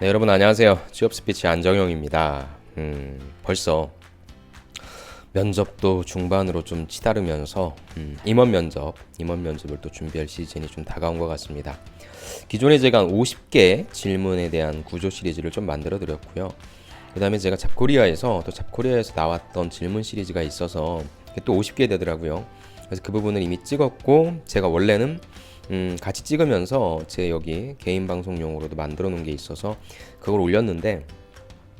네, 여러분 안녕하세요. 취업 스피치 안정영입니다. 음, 벌써 면접도 중반으로 좀 치다르면서 음, 임원 면접, 임원 면접을 또 준비할 시즌이 좀 다가온 것 같습니다. 기존에 제가 한 50개 질문에 대한 구조 시리즈를 좀 만들어 드렸고요. 그다음에 제가 잡코리아에서 또 잡코리아에서 나왔던 질문 시리즈가 있어서 또 50개 되더라고요. 그래서 그 부분을 이미 찍었고 제가 원래는 음, 같이 찍으면서 제 여기 개인 방송용으로도 만들어 놓은 게 있어서 그걸 올렸는데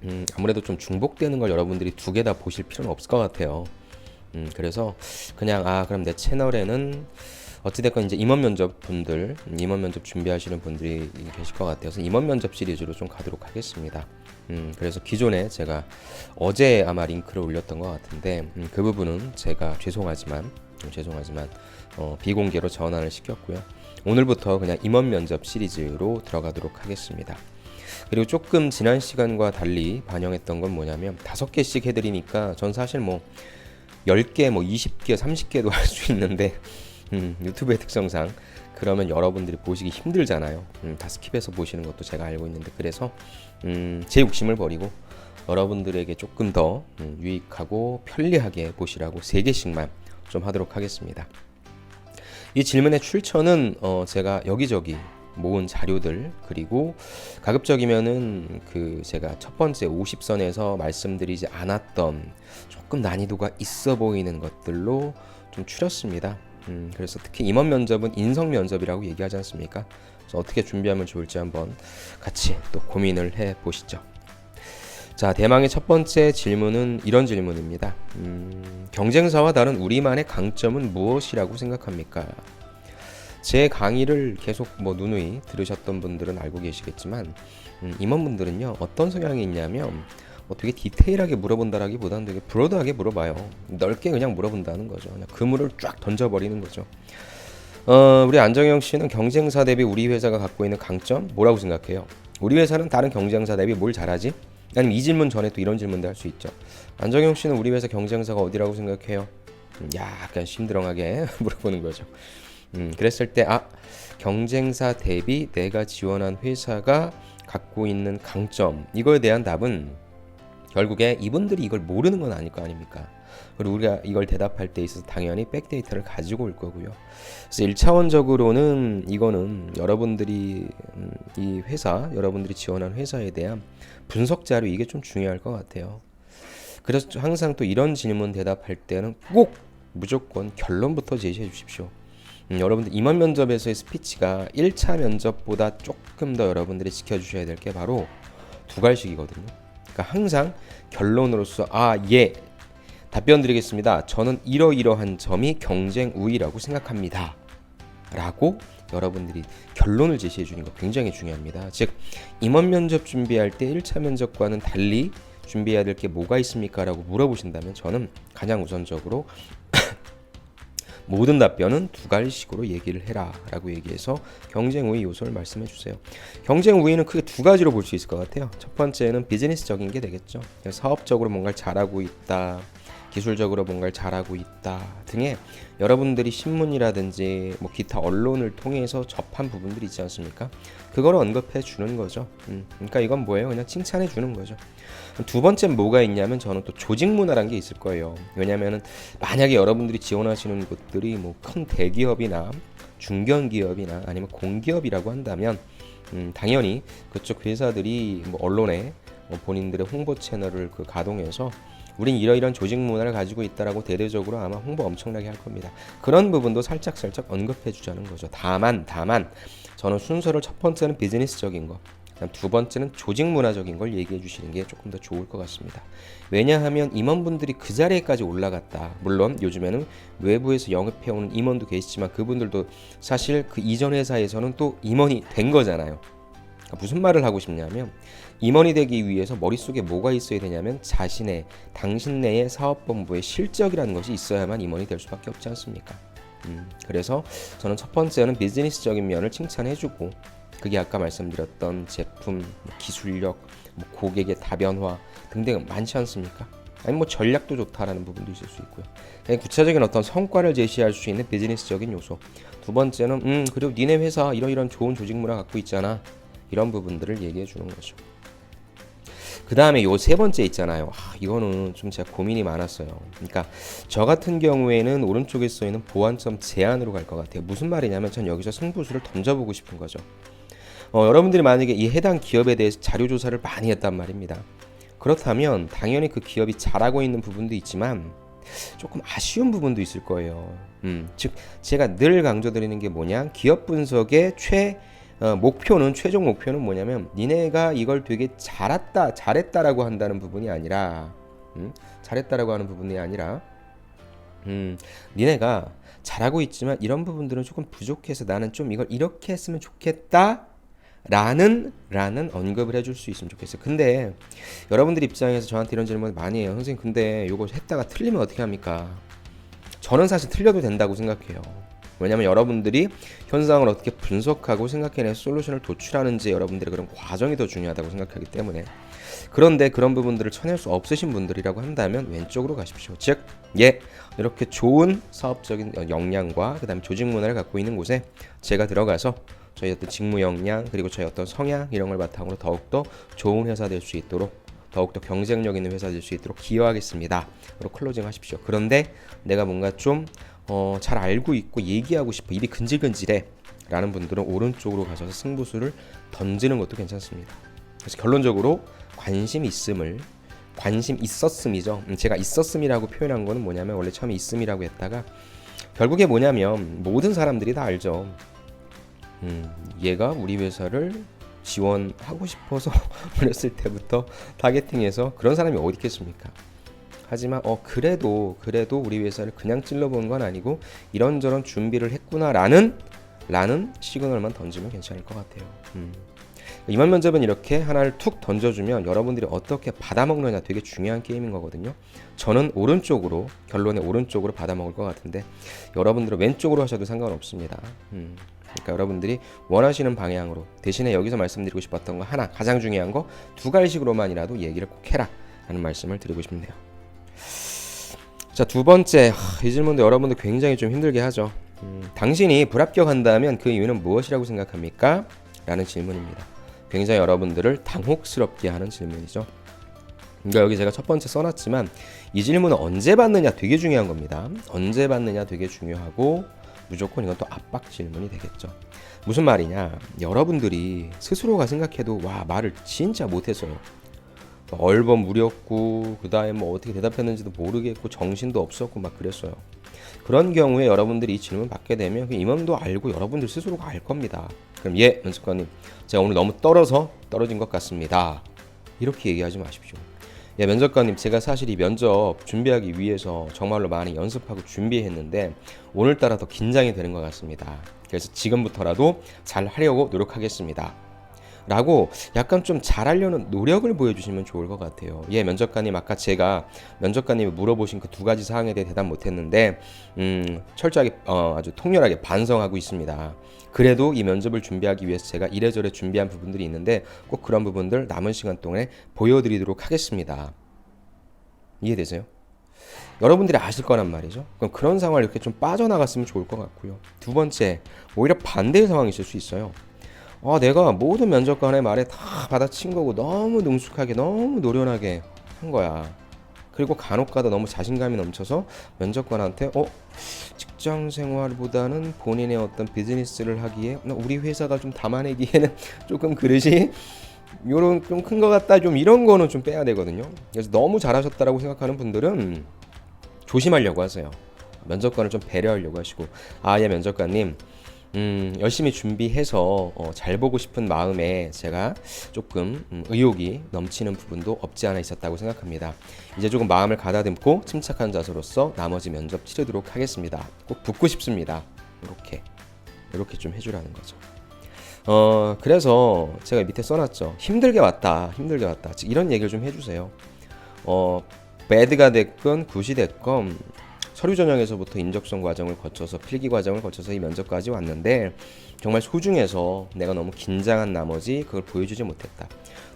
음, 아무래도 좀 중복되는 걸 여러분들이 두 개 다 보실 필요는 없을 것 같아요. 음, 그래서 그냥 아 그럼 내 채널에는 어찌됐건 이제 임원 면접 분들 음, 임원 면접 준비하시는 분들이 계실 것 같아서 임원 면접 시리즈로 좀 가도록 하겠습니다. 음, 그래서 기존에 제가 어제 아마 링크를 올렸던 것 같은데 음, 그 부분은 제가 죄송하지만 음, 죄송하지만 어, 비공개로 전환을 시켰고요. 오늘부터 그냥 임원 면접 시리즈로 들어가도록 하겠습니다. 그리고 조금 지난 시간과 달리 반영했던 건 뭐냐면 다섯 개씩 해드리니까 전 사실 뭐 10개, 뭐 20개, 30개도 할 수 있는데 음, 유튜브의 특성상 그러면 여러분들이 보시기 힘들잖아요. 음, 다 스킵해서 보시는 것도 제가 알고 있는데 그래서 음, 제 욕심을 버리고 여러분들에게 조금 더 음, 유익하고 편리하게 보시라고 세 개씩만 좀 하도록 하겠습니다. 이 질문의 출처는 어 제가 여기저기 모은 자료들 그리고 가급적이면은 그 제가 첫 번째 50선에서 말씀드리지 않았던 조금 난이도가 있어 보이는 것들로 좀 추렸습니다. 음, 그래서 특히 임원 면접은 인성 면접이라고 얘기하지 않습니까? 그래서 어떻게 준비하면 좋을지 한번 같이 또 고민을 해 보시죠. 자, 대망의 첫 번째 질문은 이런 질문입니다. 음, 경쟁사와 다른 우리만의 강점은 무엇이라고 생각합니까? 제 강의를 계속 뭐 누누이 들으셨던 분들은 알고 계시겠지만 음, 임원분들은요 어떤 성향이 있냐면 뭐 되게 디테일하게 물어본다라기보다는 되게 브로드하게 물어봐요 넓게 그냥 물어본다는 거죠 그냥 그물을 쫙 던져버리는 거죠 어, 우리 안정영 씨는 경쟁사 대비 우리 회사가 갖고 있는 강점 뭐라고 생각해요? 우리 회사는 다른 경쟁사 대비 뭘 잘하지? 아니면 이 질문 전에 또 이런 질문도 할 수 있죠 안정영 씨는 우리 회사 경쟁사가 어디라고 생각해요? 음, 약간 심드렁하게 물어보는 거죠 음, 그랬을 때 아, 경쟁사 대비 내가 지원한 회사가 갖고 있는 강점 이거에 대한 답은 결국에 이분들이 이걸 모르는 건 아닐 거 아닙니까? 그리고 우리가 이걸 대답할 때 있어서 당연히 백데이터를 가지고 올 거고요. 그래서 1차원적으로는 이거는 여러분들이 음, 이 회사, 여러분들이 지원한 회사에 대한 분석 자료 이게 좀 중요할 것 같아요. 그래서 항상 또 이런 질문 대답할 때는 꼭 무조건 결론부터 제시해 주십시오. 음, 여러분들 임원 면접에서의 스피치가 1차 면접보다 조금 더 여러분들이 지켜주셔야 될 게 바로 두 갈식이거든요. 그러니까 항상 결론으로서 아 예 답변 드리겠습니다. 저는 이러이러한 점이 경쟁 우위라고 생각합니다. 라고 여러분들이 결론을 제시해 주는 거 굉장히 중요합니다. 즉 임원 면접 준비할 때 1차 면접과는 달리 준비해야 될 게 뭐가 있습니까? 라고 물어보신다면 저는 가장 우선적으로 모든 답변은 두 가지식으로 얘기를 해라 라고 얘기해서 경쟁 우위 요소를 말씀해 주세요. 경쟁 우위는 크게 두 가지로 볼 수 있을 것 같아요. 첫 번째는 비즈니스적인 게 되겠죠. 사업적으로 뭔가를 잘하고 있다. 기술적으로 뭔가를 잘하고 있다 등의 여러분들이 신문이라든지 뭐 기타 언론을 통해서 접한 부분들이 있지 않습니까? 그걸 언급해 주는 거죠. 음, 그러니까 이건 뭐예요? 그냥 칭찬해 주는 거죠. 두 번째 뭐가 있냐면 저는 또 조직 문화라는 게 있을 거예요. 왜냐면은 만약에 여러분들이 지원하시는 곳들이 뭐 큰 대기업이나 중견기업이나 아니면 공기업이라고 한다면 음, 당연히 그쪽 회사들이 뭐 언론에 뭐 본인들의 홍보 채널을 그 가동해서 우린 이러이런 조직 문화를 가지고 있다라고 대대적으로 아마 홍보 엄청나게 할 겁니다. 그런 부분도 살짝 살짝 언급해 주자는 거죠. 다만 다만 저는 순서를 첫 번째는 비즈니스적인 거, 두 번째는 조직 문화적인 걸 얘기해 주시는 게 조금 더 좋을 것 같습니다. 왜냐하면 임원분들이 그 자리에까지 올라갔다. 물론 요즘에는 외부에서 영업해오는 임원도 계시지만 그분들도 사실 그 이전 회사에서는 또 임원이 된 거잖아요. 그러니까 무슨 말을 하고 싶냐면 임원이 되기 위해서 머릿속에 뭐가 있어야 되냐면 자신의 당신 내의 사업본부의 실적이라는 것이 있어야만 임원이 될 수밖에 없지 않습니까? 음, 그래서 저는 첫 번째는 비즈니스적인 면을 칭찬해주고 그게 아까 말씀드렸던 제품, 뭐 기술력, 뭐 고객의 다변화 등등 많지 않습니까? 아니 뭐 전략도 좋다라는 부분도 있을 수 있고요. 구체적인 어떤 성과를 제시할 수 있는 비즈니스적인 요소. 두 번째는 음 그리고 니네 회사 이러이런 좋은 조직 문화 갖고 있잖아. 이런 부분들을 얘기해 주는 거죠. 그 다음에 요 세 번째 있잖아요. 아, 이거는 좀 제가 고민이 많았어요. 그러니까 저 같은 경우에는 오른쪽에 써 있는 보완점 제한으로 갈 것 같아요. 무슨 말이냐면 전 여기서 승부수를 던져보고 싶은 거죠. 어, 여러분들이 만약에 이 해당 기업에 대해서 자료 조사를 많이 했단 말입니다. 그렇다면 당연히 그 기업이 잘하고 있는 부분도 있지만 조금 아쉬운 부분도 있을 거예요. 음, 즉 제가 늘 강조드리는 게 뭐냐 기업 분석의 최 어, 목표는 최종 목표는 뭐냐면 니네가 이걸 되게 잘했다 잘했다라고 한다는 부분이 아니라 음, 잘했다라고 하는 부분이 아니라 음, 니네가 잘하고 있지만 이런 부분들은 조금 부족해서 나는 좀 이걸 이렇게 했으면 좋겠다. 라는 라는 언급을 해줄 수 있으면 좋겠어요. 근데 여러분들 입장에서 저한테 이런 질문을 많이 해요. 선생님, 근데 이거 했다가 틀리면 어떻게 합니까? 저는 사실 틀려도 된다고 생각해요. 왜냐하면 여러분들이 현상을 어떻게 분석하고 생각해내 솔루션을 도출하는지 여러분들의 그런 과정이 더 중요하다고 생각하기 때문에 그런데 그런 부분들을 쳐낼 수 없으신 분들이라고 한다면 왼쪽으로 가십시오. 즉, 예, 이렇게 좋은 사업적인 역량과 그다음에 조직 문화를 갖고 있는 곳에 제가 들어가서 저희 어떤 직무 역량 그리고 저희 어떤 성향 이런 걸 바탕으로 더욱더 좋은 회사 될 수 있도록 더욱더 경쟁력 있는 회사 될 수 있도록 기여하겠습니다. 로 클로징 하십시오. 그런데 내가 뭔가 좀 어, 잘 알고 있고 얘기하고 싶어 입이 근질근질해 라는 분들은 오른쪽으로 가셔서 승부수를 던지는 것도 괜찮습니다. 그래서 결론적으로 관심 있음을 관심 있었음이죠. 음, 제가 있었음이라고 표현한 거는 뭐냐면 원래 처음에 있음이라고 했다가 결국에 뭐냐면 모든 사람들이 다 알죠. 음, 얘가 우리 회사를 지원하고 싶어서 어렸을 때부터 타겟팅해서 그런 사람이 어디 있겠습니까? 하지만 어 그래도 그래도 우리 회사를 그냥 찔러본 건 아니고 이런저런 준비를 했구나라는 라는 시그널만 던지면 괜찮을 것 같아요. 음. 이만 면접은 이렇게 하나를 툭 던져주면 여러분들이 어떻게 받아먹느냐 되게 중요한 게임인 거거든요. 저는 오른쪽으로 결론에 오른쪽으로 받아먹을 것 같은데 여러분들은 왼쪽으로 하셔도 상관없습니다. 음. 그러니까 여러분들이 원하시는 방향으로 대신에 여기서 말씀드리고 싶었던 거 하나 가장 중요한 거 두 가지식으로만이라도 얘기를 꼭 해라 하는 말씀을 드리고 싶네요. 자 두 번째 하, 이 질문도 여러분들 굉장히 좀 힘들게 하죠. 음, 당신이 불합격한다면 그 이유는 무엇이라고 생각합니까? 라는 질문입니다. 굉장히 여러분들을 당혹스럽게 하는 질문이죠. 그러니까 여기 제가 첫 번째 써놨지만 이 질문은 언제 받느냐 되게 중요한 겁니다. 언제 받느냐 되게 중요하고 무조건 이건 또 압박 질문이 되겠죠. 무슨 말이냐? 여러분들이 스스로가 생각해도 와 말을 진짜 못했어요. 얼버무렸고 그 다음에 뭐 어떻게 대답했는지도 모르겠고 정신도 없었고 막 그랬어요. 그런 경우에 여러분들이 이 질문 받게 되면 그 임원도 알고 여러분들 스스로가 알 겁니다. 그럼 예, 연습관님, 제가 오늘 너무 떨어서 떨어진 것 같습니다. 이렇게 얘기하지 마십시오. 예, 면접관님, 제가 사실 이 면접 준비하기 위해서 정말로 많이 연습하고 준비했는데 오늘따라 더 긴장이 되는 것 같습니다. 그래서 지금부터라도 잘 하려고 노력하겠습니다. 라고 약간 좀 잘하려는 노력을 보여주시면 좋을 것 같아요. 예, 면접관님 아까 제가 면접관님이 물어보신 그 두 가지 사항에 대해 대답 못했는데 음, 철저하게 어, 아주 통렬하게 반성하고 있습니다. 그래도 이 면접을 준비하기 위해서 제가 이래저래 준비한 부분들이 있는데 꼭 그런 부분들 남은 시간 동안에 보여드리도록 하겠습니다. 이해되세요? 여러분들이 아실 거란 말이죠. 그럼 그런 상황을 이렇게 좀 빠져나갔으면 좋을 것 같고요. 두 번째, 오히려 반대의 상황이 있을 수 있어요. 아, 내가 모든 면접관의 말에 다 받아친 거고 너무 능숙하게 너무 노련하게 한 거야. 그리고 간혹가다 너무 자신감이 넘쳐서 면접관한테 어 직장 생활보다는 본인의 어떤 비즈니스를 하기에 우리 회사가 좀 담아내기에는 조금 그릇이 요런 좀 큰 것 같다 좀 이런 거는 좀 빼야 되거든요. 그래서 너무 잘하셨다라고 생각하는 분들은 조심하려고 하세요. 면접관을 좀 배려하려고 하시고 아예 면접관님 음, 열심히 준비해서 어, 잘 보고 싶은 마음에 제가 조금 음, 의욕이 넘치는 부분도 없지 않아 있었다고 생각합니다. 이제 조금 마음을 가다듬고 침착한 자세로서 나머지 면접 치르도록 하겠습니다. 꼭 붙고 싶습니다. 이렇게 이렇게 좀 해주라는 거죠. 어 그래서 제가 밑에 써놨죠. 힘들게 왔다, 힘들게 왔다. 즉 이런 얘기를 좀 해주세요. 어 배드가 됐건 굿이 됐건 서류 전형에서부터 인적성 과정을 거쳐서 필기 과정을 거쳐서 이 면접까지 왔는데 정말 소중해서 내가 너무 긴장한 나머지 그걸 보여주지 못했다.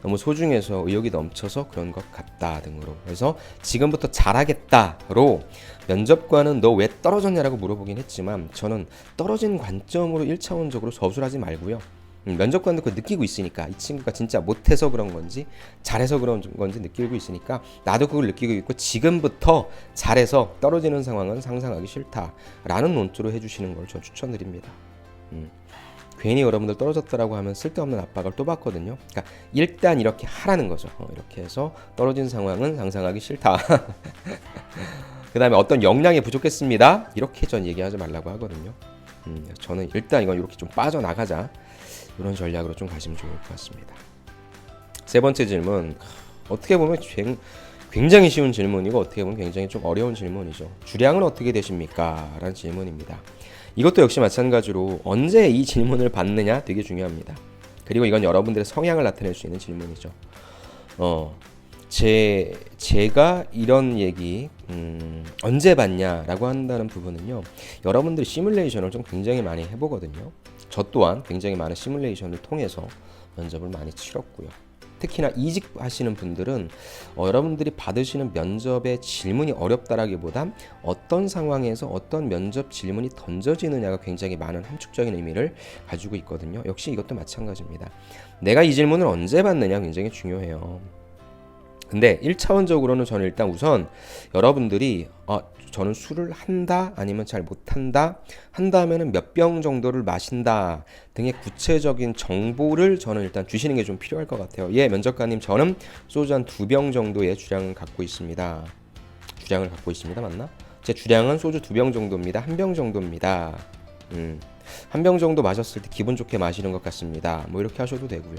너무 소중해서 의욕이 넘쳐서 그런 것 같다 등으로. 그래서 지금부터 잘하겠다로 면접관은 너 왜 떨어졌냐라고 물어보긴 했지만 저는 떨어진 관점으로 1차원적으로 서술하지 말고요. 음, 면접관도 그 느끼고 있으니까 이 친구가 진짜 못해서 그런 건지 잘해서 그런 건지 느끼고 있으니까 나도 그걸 느끼고 있고 지금부터 잘해서 떨어지는 상황은 상상하기 싫다라는 논조로 해주시는 걸저 추천드립니다. 음. 괜히 여러분들 떨어졌다라고 하면 쓸데없는 압박을 또 받거든요. 그러니까 일단 이렇게 하라는 거죠. 어, 이렇게 해서 떨어진 상황은 상상하기 싫다. 그 다음에 어떤 역량이 부족했습니다. 이렇게 전 얘기하지 말라고 하거든요. 음, 저는 일단 이건 이렇게 좀 빠져나가자. 이런 전략으로 좀 가시면 좋을 것 같습니다. 세 번째 질문. 어떻게 보면 굉- 굉장히 쉬운 질문이고 어떻게 보면 굉장히 좀 어려운 질문이죠. 주량은 어떻게 되십니까? 라는 질문입니다. 이것도 역시 마찬가지로 언제 이 질문을 받느냐 되게 중요합니다. 그리고 이건 여러분들의 성향을 나타낼 수 있는 질문이죠. 어, 제 제가 이런 얘기 음, 언제 받냐라고 한다는 부분은요. 여러분들이 시뮬레이션을 좀 굉장히 많이 해보거든요. 저 또한 굉장히 많은 시뮬레이션을 통해서 면접을 많이 치렀고요. 특히나 이직 하시는 분들은 어, 여러분들이 받으시는 면접의 질문이 어렵다라기보다 어떤 상황에서 어떤 면접 질문이 던져지느냐가 굉장히 많은 함축적인 의미를 가지고 있거든요. 역시 이것도 마찬가지입니다. 내가 이 질문을 언제 받느냐 굉장히 중요해요. 근데 1차원적으로는 저는 일단 우선 여러분들이 어, 저는 술을 한다 아니면 잘 못한다 한다 하면은 몇 병 정도를 마신다 등의 구체적인 정보를 저는 일단 주시는 게 좀 필요할 것 같아요. 예, 면접관님 저는 소주 한 두 병 정도의 주량을 갖고 있습니다. 주량을 갖고 있습니다. 맞나? 제 주량은 소주 두 병 정도입니다. 한 병 정도입니다. 음. 한 병 정도 마셨을 때 기분 좋게 마시는 것 같습니다. 뭐 이렇게 하셔도 되고요.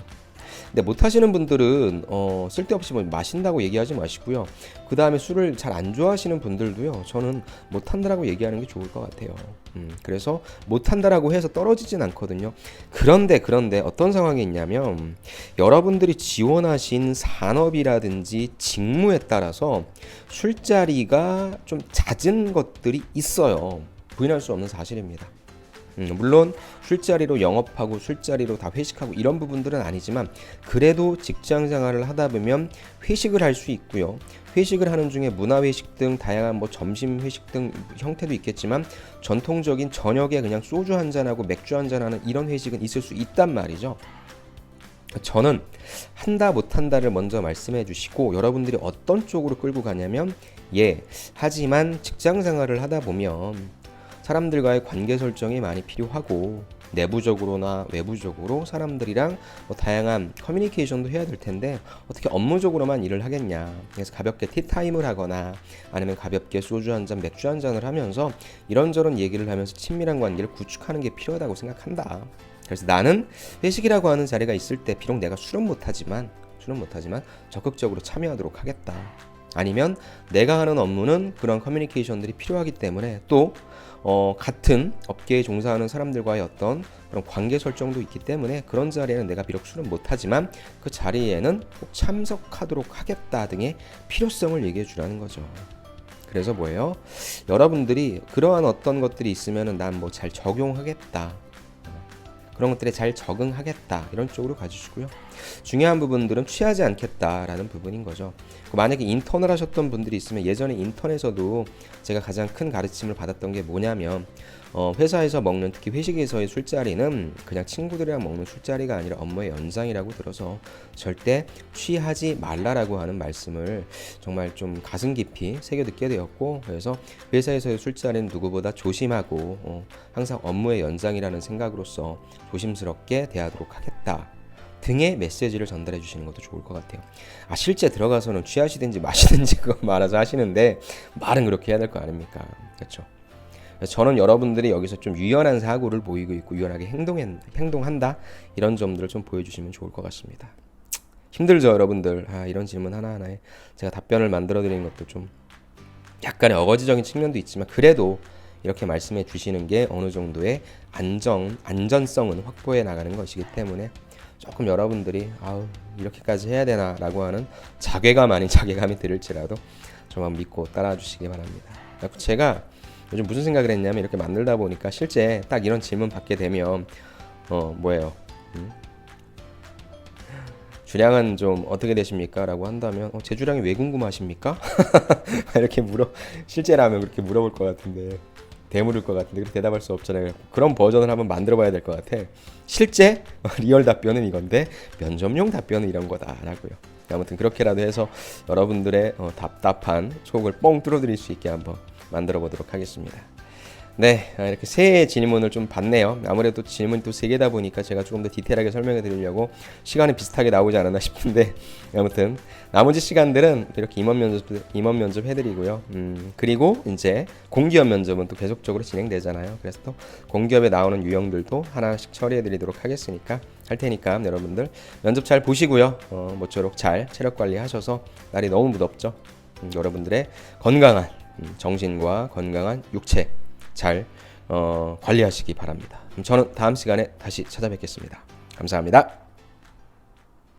근데 못 하시는 분들은 어, 쓸데없이 뭐 마신다고 얘기하지 마시고요. 그 다음에 술을 잘 안 좋아하시는 분들도요. 저는 못 한다라고 얘기하는 게 좋을 것 같아요. 음, 그래서 못 한다라고 해서 떨어지진 않거든요. 그런데 그런데 어떤 상황이 있냐면 여러분들이 지원하신 산업이라든지 직무에 따라서 술자리가 좀 잦은 것들이 있어요. 부인할 수 없는 사실입니다. 음, 물론 술자리로 영업하고 술자리로 다 회식하고 이런 부분들은 아니지만 그래도 직장 생활을 하다 보면 회식을 할 수 있고요. 회식을 하는 중에 문화 회식 등 다양한 뭐 점심 회식 등 형태도 있겠지만 전통적인 저녁에 그냥 소주 한 잔하고 맥주 한 잔하는 이런 회식은 있을 수 있단 말이죠. 저는 한다 못한다를 먼저 말씀해 주시고 여러분들이 어떤 쪽으로 끌고 가냐면 예 하지만 직장 생활을 하다 보면 사람들과의 관계 설정이 많이 필요하고 내부적으로나 외부적으로 사람들이랑 뭐 다양한 커뮤니케이션도 해야 될 텐데 어떻게 업무적으로만 일을 하겠냐. 그래서 가볍게 티타임을 하거나 아니면 가볍게 소주 한 잔 맥주 한 잔을 하면서 이런저런 얘기를 하면서 친밀한 관계를 구축하는 게 필요하다고 생각한다. 그래서 나는 회식이라고 하는 자리가 있을 때 비록 내가 술은 못하지만 술은 못하지만 적극적으로 참여하도록 하겠다. 아니면 내가 하는 업무는 그런 커뮤니케이션들이 필요하기 때문에 또 어, 같은 업계에 종사하는 사람들과의 어떤 그런 관계 설정도 있기 때문에 그런 자리에는 내가 비록 술은 못하지만 그 자리에는 꼭 참석하도록 하겠다 등의 필요성을 얘기해 주라는 거죠. 그래서 뭐예요? 여러분들이 그러한 어떤 것들이 있으면은 난 뭐 잘 적용하겠다. 그런 것들에 잘 적응하겠다 이런 쪽으로 가주시고요. 중요한 부분들은 취하지 않겠다라는 부분인 거죠. 만약에 인턴을 하셨던 분들이 있으면 예전에 인턴에서도 제가 가장 큰 가르침을 받았던 게 뭐냐면 어, 회사에서 먹는 특히 회식에서의 술자리는 그냥 친구들이랑 먹는 술자리가 아니라 업무의 연장이라고 들어서 절대 취하지 말라라고 하는 말씀을 정말 좀 가슴 깊이 새겨 듣게 되었고 그래서 회사에서의 술자리는 누구보다 조심하고 어, 항상 업무의 연장이라는 생각으로서 조심스럽게 대하도록 하겠다. 등의 메시지를 전달해 주시는 것도 좋을 것 같아요. 아 실제 들어가서는 취하시든지 마시든지 그거 말아서 하시는데 말은 그렇게 해야 될 거 아닙니까? 그렇죠. 저는 여러분들이 여기서 좀 유연한 사고를 보이고 있고 유연하게 행동한, 행동한다 이런 점들을 좀 보여주시면 좋을 것 같습니다. 힘들죠 여러분들. 아 이런 질문 하나하나에 제가 답변을 만들어 드리는 것도 좀 약간의 어거지적인 측면도 있지만 그래도 이렇게 말씀해 주시는 게 어느 정도의 안정 안전성은 확보해 나가는 것이기 때문에 조금 여러분들이 아우 이렇게까지 해야 되나 라고 하는 자괴감 아닌 자괴감이 들을지라도 저만 믿고 따라와 주시기 바랍니다. 제가 요즘 무슨 생각을 했냐면 이렇게 만들다 보니까 실제 딱 이런 질문 받게 되면 어 뭐예요? 음? 주량은 좀 어떻게 되십니까? 라고 한다면 어, 제 주량이 왜 궁금하십니까? 이렇게 물어 실제라면 그렇게 물어볼 것 같은데 대물을 것 같은데 그렇게 대답할 수 없잖아요. 그런 버전을 한번 만들어봐야 될 것 같아. 실제 리얼 답변은 이건데 면접용 답변은 이런 거다라고요. 아무튼 그렇게라도 해서 여러분들의 어, 답답한 속을 뻥 뚫어드릴 수 있게 한번 만들어 보도록 하겠습니다. 네, 아, 이렇게 세 질문을 좀 봤네요. 아무래도 질문이 또 세 개다 보니까 제가 조금 더 디테일하게 설명해 드리려고 시간이 비슷하게 나오지 않았나 싶은데 아무튼 나머지 시간들은 이렇게 임원 면접 임원 면접 해드리고요. 음, 그리고 이제 공기업 면접은 또 계속적으로 진행되잖아요. 그래서 또 공기업에 나오는 유형들도 하나씩 처리해 드리도록 하겠으니까 할 테니까 여러분들 면접 잘 보시고요. 어, 모쪼록 잘 체력 관리하셔서 날이 너무 무덥죠. 음, 여러분들의 건강한 음, 정신과 건강한 육체 잘 어, 관리하시기 바랍니다. 저는 다음 시간에 다시 찾아뵙겠습니다. 감사합니다.